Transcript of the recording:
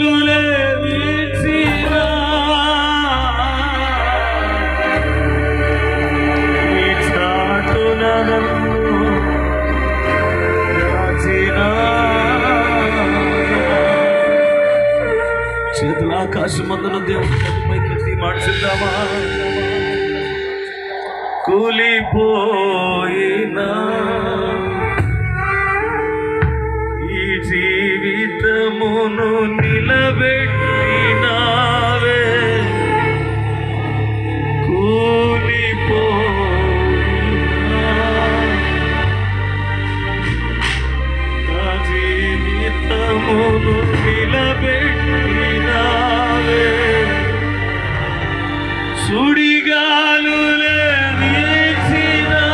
సుడిగాలులే వీచినా చాటున చేతుల ఆకాశమందున దేవుడు మార్చుద్దామా కూలిపోయినా. ఈ జీవితమును నిలబెట్టినావే. కూలిపోయినా. నా జీవితమును నిలబెట్టినావే సుడిగాలులే వీచినా